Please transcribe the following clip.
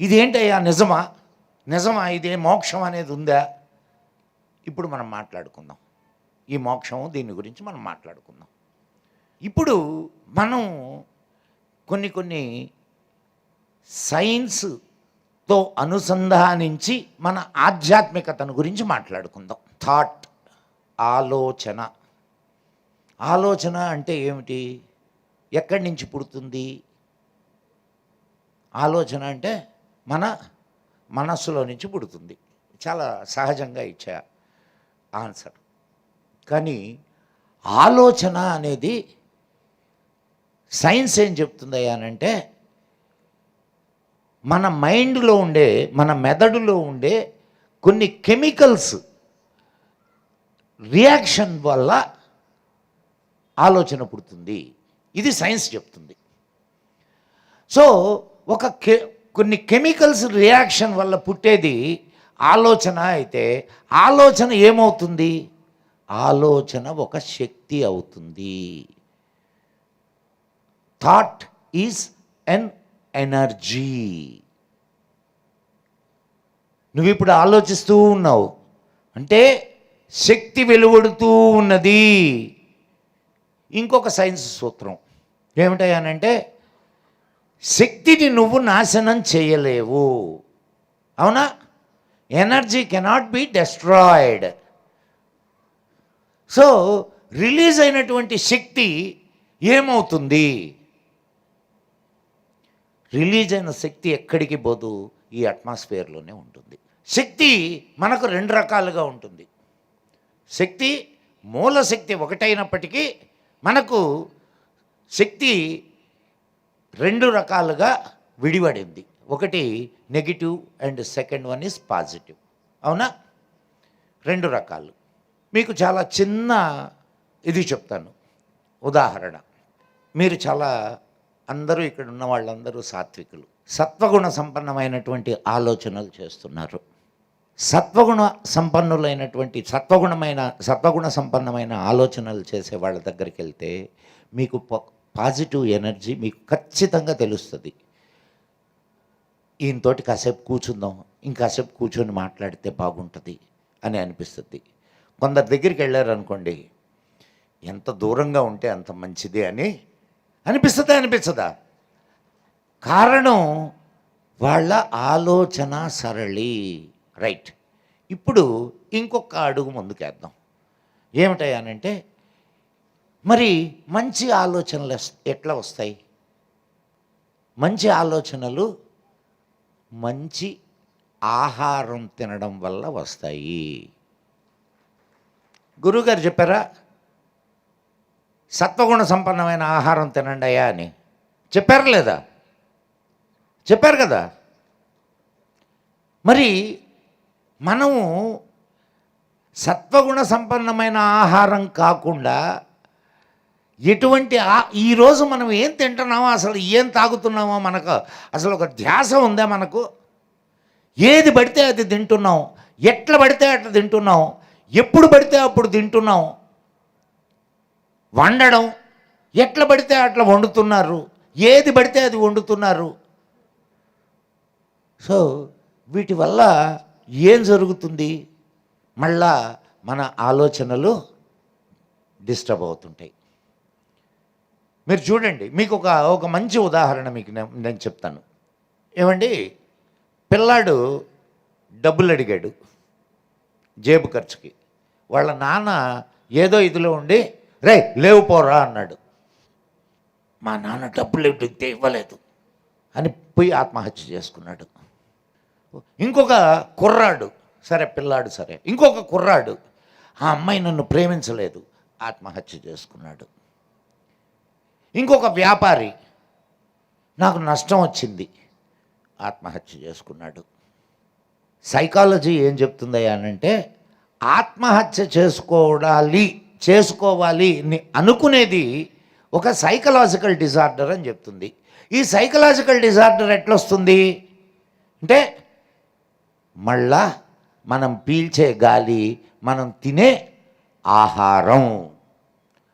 ఇదేంటయ్యా నిజమా? నిజమా? ఇదే మోక్షం అనేది ఉందా? ఇప్పుడు మనం మాట్లాడుకుందాం. ఈ మోక్షం దీని గురించి మనం మాట్లాడుకుందాం. ఇప్పుడు మనం కొన్ని కొన్ని సైన్స్తో అనుసంధానించి మన ఆధ్యాత్మికతను గురించి మాట్లాడుకుందాం. థాట్ ఆలోచన. ఆలోచన అంటే ఏమిటి? ఎక్కడి నుంచి పుడుతుంది? ఆలోచన అంటే మన మనస్సులో నుంచి పుడుతుంది. చాలా సహజంగా ఇచ్చా ఆన్సర్. కానీ ఆలోచన అనేది సైన్స్ ఏం చెప్తుందయ్యా అంటే మన మైండ్లో ఉండే మన మెదడులో ఉండే కొన్ని కెమికల్స్ రియాక్షన్ వల్ల ఆలోచన పుడుతుంది. ఇది సైన్స్ చెప్తుంది. సో ఒక కె కొన్ని కెమికల్స్ రియాక్షన్ వల్ల పుట్టేది ఆలోచన అయితే ఆలోచన ఏమవుతుంది? ఆలోచన ఒక శక్తి అవుతుంది. థాట్ ఈజ్ ఎన్ ఎనర్జీ నువ్వు ఇప్పుడు ఆలోచిస్తూ ఉన్నావు. అంటే శక్తి వెలువడుతూ ఉన్నది. ఇంకొక సైన్స్ సూత్రం ఏమిటయ్యానంటే శక్తిని నువ్వు నాశనం చేయలేవు. అవునా? Energy cannot be destroyed so release అయినటువంటి శక్తి ఏమవుతుంది? రిలీజ్ అయిన శక్తి ఎక్కడికి పోదు? ఈ అట్మాస్ఫియర్లోనే ఉంటుంది. శక్తి మనకు రెండు రకాలుగా ఉంటుంది. శక్తి మూల శక్తి ఒకటైనప్పటికీ మనకు శక్తి రెండు రకాలుగా విడిపడింది ఒకటి negative and second one is positive. అవునా? రెండు రకాలు. మీకు చాలా చిన్న ఇది చెప్తాను. ఉదాహరణ. మీరు చాలా అందరూ ఇక్కడ ఉన్న వాళ్ళందరూ సాత్వికులు. సత్వగుణ సంపన్నమైనటువంటి ఆలోచనలు చేస్తున్నారు. సత్వగుణ సంపన్నులైనటువంటి సత్వగుణమైన సత్వగుణ సంపన్నమైన ఆలోచనలు చేసే వాళ్ళ దగ్గరికి వెళ్తే మీకు పాజిటివ్ ఎనర్జీ మీకు ఖచ్చితంగా తెలుస్తుంది. ఈయనతోటి కాసేపు కూర్చుందాం ఇంకాసేపు కూర్చొని మాట్లాడితే బాగుంటుంది అని అనిపిస్తుంది. కొందరి దగ్గరికి వెళ్ళారనుకోండి ఎంత దూరంగా ఉంటే అంత మంచిది అని అనిపిస్తుందా అనిపిస్తుందా? కారణం వాళ్ళ ఆలోచన సరళి. రైట్. ఇప్పుడు ఇంకొక అడుగు ముందుకేద్దాం. ఏమిటయ్యానంటే మరి మంచి ఆలోచనలు ఎట్లా వస్తాయి? మంచి ఆలోచనలు మంచి ఆహారం తినడం వల్ల వస్తాయి. గురువుగారు చెప్పారా? సత్వగుణ సంపన్నమైన ఆహారం తినండి అయ్యా అని. చెప్పారు లేదా? చెప్పారు కదా? మరి మనము సత్వగుణ సంపన్నమైన ఆహారం కాకుండా ఎటువంటి ఆ- ఈరోజు మనం ఏం తింటున్నామో అసలు ఏం తాగుతున్నామో మనకు అసలు ఒక ధ్యాస ఉందా మనకు? ఏది పడితే అది తింటున్నాం. ఎట్లా పడితే అట్లా తింటున్నాం. ఎప్పుడు పడితే అప్పుడు తింటున్నాం. వండడం. ఎట్లా పడితే అట్లా వండుతున్నారు. ఏది పడితే అది వండుతున్నారు. సో వీటి వల్ల ఏం జరుగుతుంది? మళ్ళా మన ఆలోచనలు డిస్టర్బ్ అవుతుంటాయి. మీరు చూడండి మీకు ఒక ఒక మంచి ఉదాహరణ మీకు నేను నేను చెప్తాను. ఏమండి పిల్లాడు డబ్బులు అడిగాడు జేబు ఖర్చుకి. వాళ్ళ నాన్న ఏదో ఇదిలో ఉండి రే లేవు పోరా అన్నాడు. మా నాన్న డబ్బులు అడిగితే ఇవ్వలేదు అని పోయి ఆత్మహత్య చేసుకున్నాడు. ఇంకొక కుర్రాడు సరే పిల్లాడు సరే ఇంకొక కుర్రాడు ఆ అమ్మాయి నన్ను ప్రేమించలేదు ఆత్మహత్య చేసుకున్నాడు. ఇంకొక వ్యాపారి. నాకు నష్టం వచ్చింది. ఆత్మహత్య చేసుకున్నాడు. సైకాలజీ ఏం చెప్తుందయ్యా అంటే ఆత్మహత్య చేసుకోవాలి చేసుకోవాలి అని అనుకునేది ఒక సైకలాజికల్ డిజార్డర్ అని చెప్తుంది. ఈ సైకలాజికల్ డిజార్డర్ ఎట్లొస్తుంది? అంటే మళ్ళా మనం పీల్చే గాలి మనం తినే ఆహారం.